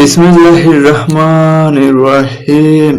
বিসমিল্লাহির রহমানির রহিম।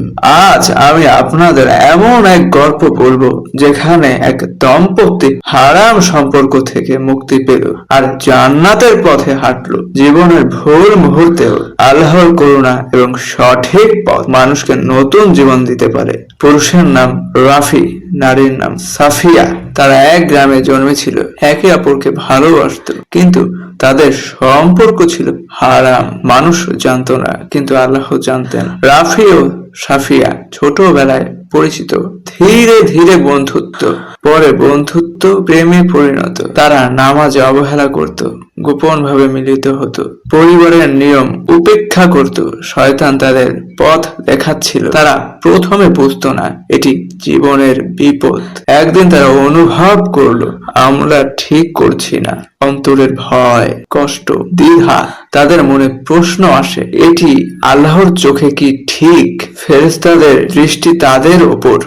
আজ আমি আপনাদের এমন এক গল্প বলব, যেখানে এক দম্পতি হারাম সম্পর্ক থেকে মুক্তি পেল আর জান্নাতের পথে হাঁটলো। জীবনের ভুল মুহূর্তেও আল্লাহর করুণা এবং সঠিক পথ মানুষকে নতুন জীবন দিতে পারে। পুরুষের নাম রাফি, নারীর নাম সাফিয়া। তারা এক গ্রামে জন্মেছিল, একে অপরকে ভালোবাসতো। কিন্তু তাদের সম্পর্ক ছিল হারাম, মানুষ জানতো না, কিন্তু আল্লাহ জানতেন। রাফি ও সাফিয়া ছোটবেলায় পরিচিত, ধীরে ধীরে বন্ধুত্ব, পরে বন্ধুত্ব প্রেমে পরিণত। তারা নামাজে অবহেলা করত গোপন ভাবে মিলিত হতো, পরিবারের নিয়ম উপেক্ষা করত, শয়তান তাদের পথ দেখাচ্ছিল। তারা প্রথমে বুঝতো না, এটি জীবনের বিপদ। একদিন তারা অনুভব করল, আমরা ঠিক করছি না। অন্তরের ভয়, কষ্ট, দ্বিধা, তাদের মনে প্রশ্ন আসে, এটি আল্লাহর চোখে কি ঠিক? ফেরেশতাদের দৃষ্টি তাদের ওপর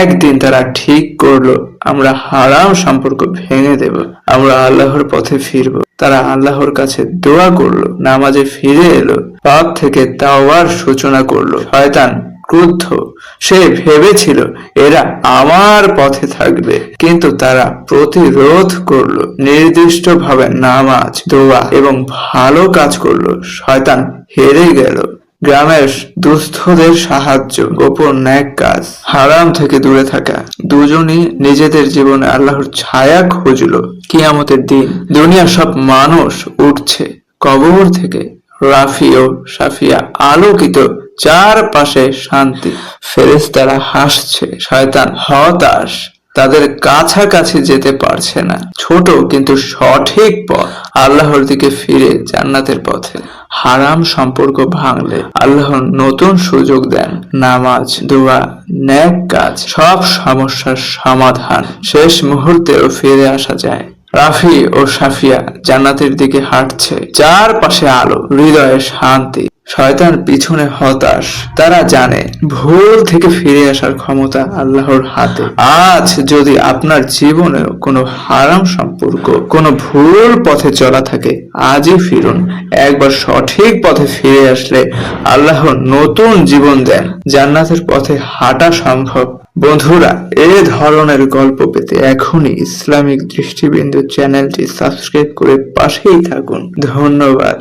একদিন তারা ঠিক করল, আমরা হারাম সম্পর্ক ভেঙে দেব, আমরা আল্লাহর পথে ফিরব। তারা আল্লাহর কাছে দোয়া করল, নামাজে ফিরে এলো, পাপ থেকে তাওয়ার সূচনা করল। শয়তান ক্রুদ্ধ। সে ভেবেছিল, এরা আমার পথে থাকবে। কিন্তু তারা প্রতিরোধ করল, নির্দিষ্টভাবে নামাজ, দোয়া এবং ভালো কাজ করল। শয়তান হেরে গেল। গ্রামের দুস্থদের সাহায্য, গোপন ন্যাক কাজ, হারাম থেকে দূরে থাকা। দুজনই নিজেদের জীবনে আল্লাহর ছায়া খুঁজলো। কিয়ামতের দিন দুনিয়ার সব মানুষ উঠছে কবর থেকে। রাফি ও সাফিয়া আলোকিত চারপাশে শান্তি। ফেরেশতারা হাসছে, শয়তান হতাশ, তাদের কাছাকাছি যেতে পারছে না। ছোট কিন্তু সঠিক পথ, আল্লাহর দিকে ফিরে জান্নাতের পথে। হারাম সম্পর্ক ভাঙলে আল্লাহ নতুন সুযোগ দেন। নামাজ, দোয়া ন্যাক কাজ, সব সমস্যার সমাধান। শেষ মুহূর্তেও ফিরে আসা যায়। রাফি ও সাফিয়া জান্নাতের দিকে হাঁটছে। চারপাশে আলো হৃদয়ে শান্তি। শয়তান পিছনে হতাশ। তারা জানে, ভুল থেকে ফিরে আসার ক্ষমতা আল্লাহর হাতে। আজ যদি আপনার জীবনেও কোনো হারাম সম্পর্ক, কোনো ভুল পথে চলা থাকে, আজই ফিরুন। একবার সঠিক পথে ফিরে আসলে আল্লাহ নতুন জীবন দেন। জান্নাতের পথে হাঁটা সম্ভব। বন্ধুরা, এ ধরনের গল্প পেতে এখনই ইসলামিক দৃষ্টিবিন্দু চ্যানেলটি সাবস্ক্রাইব করে পাশেই থাকুন। ধন্যবাদ।